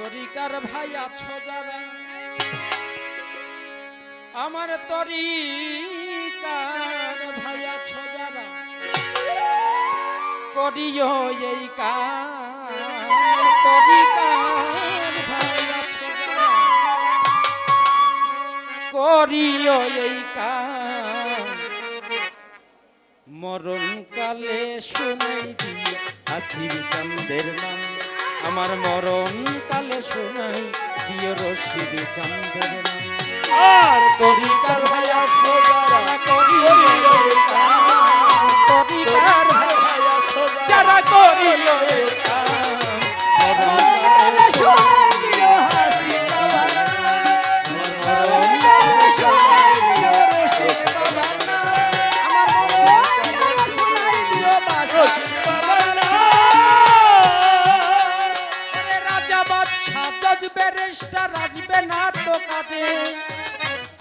তরিকার ভাই আছো যারা। আমার তরিকার ভাই আছো যারা। করিও এই করিও এই কাজ মরণ শুনাই দিয়ে হাসির চন্দের নাম। আমার মরণ কালে শোনাই দিয়ে রশিদ চন্দের আর তরিকার ভাইয়া সোজারা করিও জজ ব্যারিস্টার রাজবে না তো কাজে।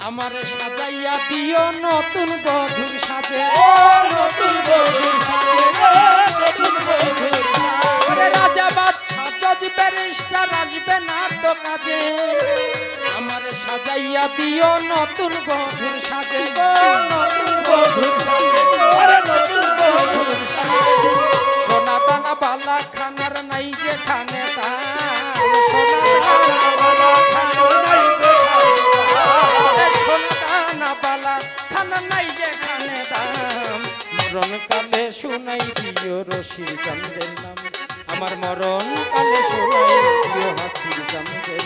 আমার সাজাইয়া দিও নতুন বধুর সাজে। ও নতুন বধুর সাজে ও নতুন বধুর সাজে। রাজা জজ ব্যারিস্টার রাজবে না তো কাজে। আমার সাজাইয়া দিও নতুন বধুর সাজে। নতুন বধুর সাজে নতুন বধুর সাজে। সোনা দানা বালা খানার নাই যে খানে মরণ কালে শুনাই দিও রশির চন্দ্রের নাম। আমার মরণ কালে শুনাই দিও হাসির চন্দ্রের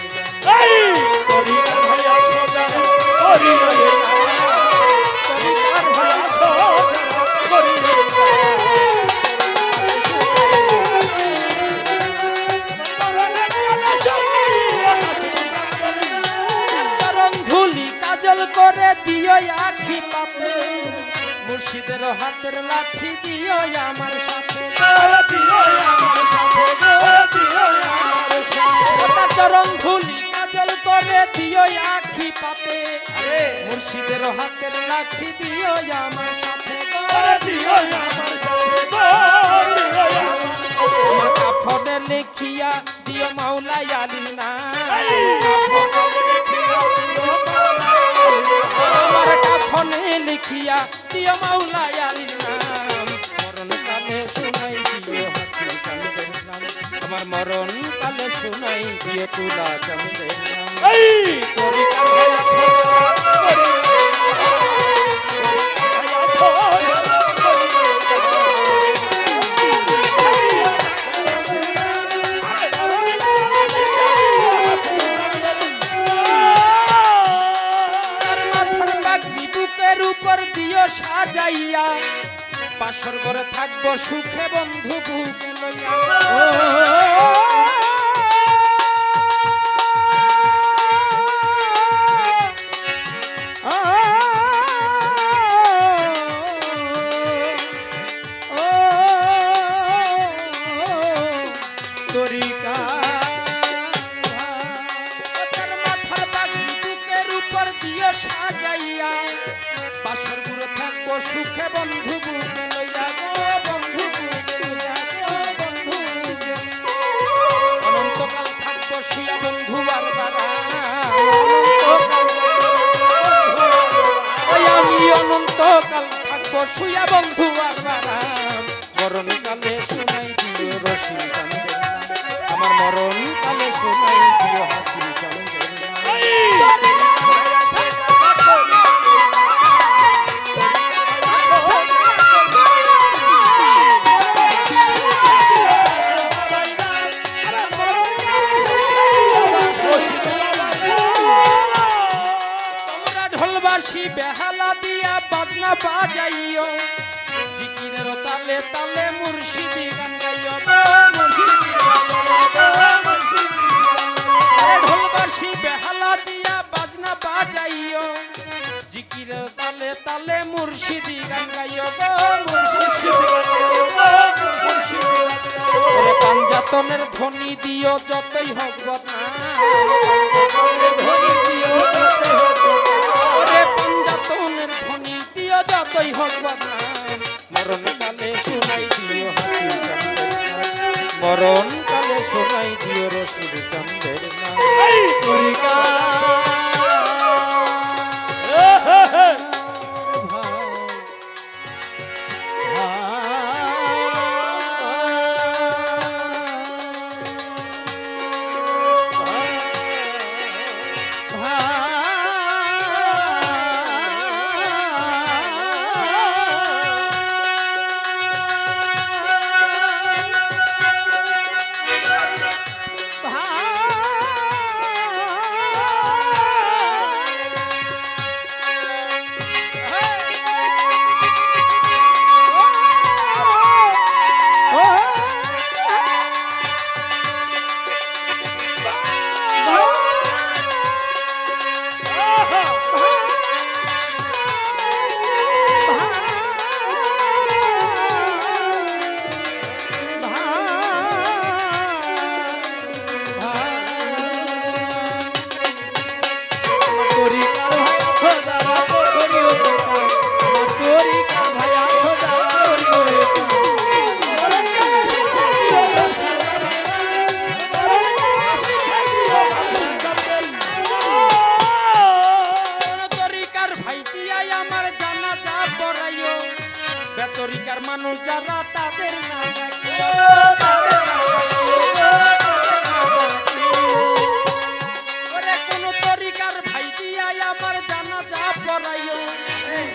কাজল করে দিও আখি পাতে। মুর্শিদের হাতের লাঠি দিও আমার সাথে। দিও আমার সাথে দিও আমার সাথে। তার চরণ ধুলি কাজল করে দিও আখি পাতে। মুর্শিদের হাতের লাঠি দিও আমার সাথে দিও আমার সাথে আমার কাফনে লিখিয়া দিও মাওলাই আলীর নাম। কাফনে লিখিয়া দিও মাওলাই আলীর নাম। মরণ কালে শুনাই দিও আমার মরণ কালে শুনাই দিও, তুলা চন্দ্রের নাম। তোরি কাছে সাজাইয়া পাশর করে থাকব সুখে বন্ধু বুকে লইয়া অনন্তকাল থাকব শুয়া বন্ধু আর বারাম মরণকালে শুনাই দিও রসি আমার মরণ কালে শুনাই দিও হাসি নাজির তালে তালে মুর্শিদি গান গাইও গো, মুর্শিদি ওরে পাঞ্জাতনের ধ্বনি দিও যতই হোক পাঞ্জাতনের ধ্বনি দিও যতই হোক মরণ কালে শুনাই দিও মরণ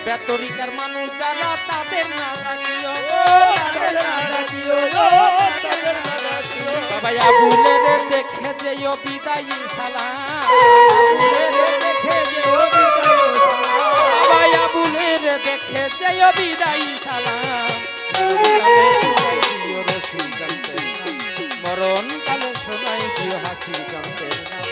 বেতরিকার মানুষ যারা, তাদের না রাখিও রে দেখে যেও বিদায়ী সালাম। বাবা আবুলে রে দেখে যেও বিদায়ী সালাম। মরণ কালে শোনাই দিও হাসি কান্তের নাম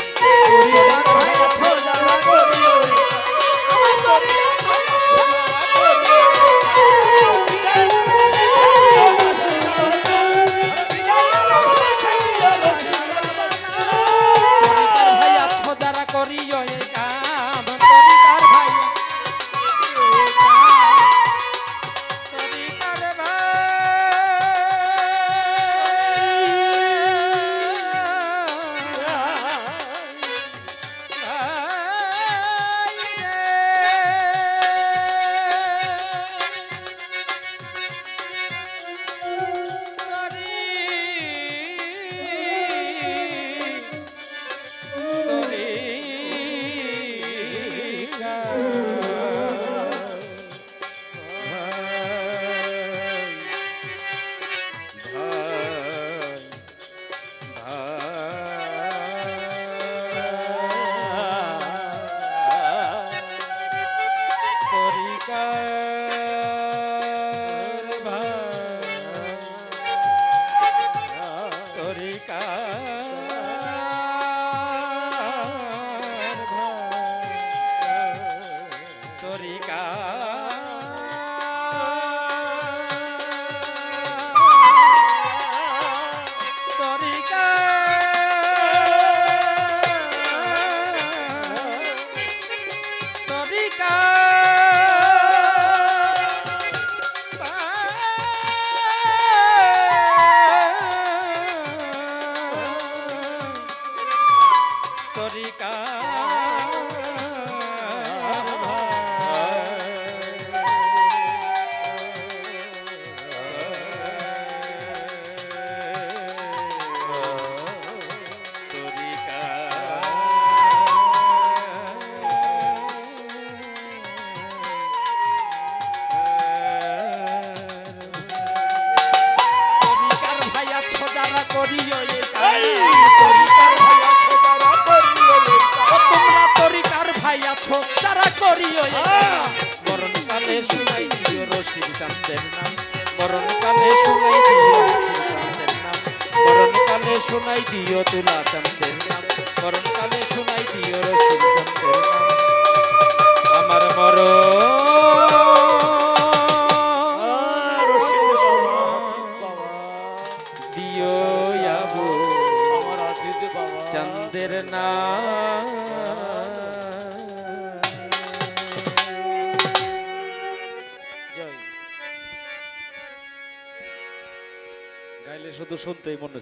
America! শ্রীকান্তের নাম মরণকালে শোনাই দিও শ্রীকান্তের নাম। মরণকালে শোনাই দিও তুলা চান্দের নাম। মরণকালে শোনাই দিও রসুল চান্দের আমার মরণ শুনতেই মনে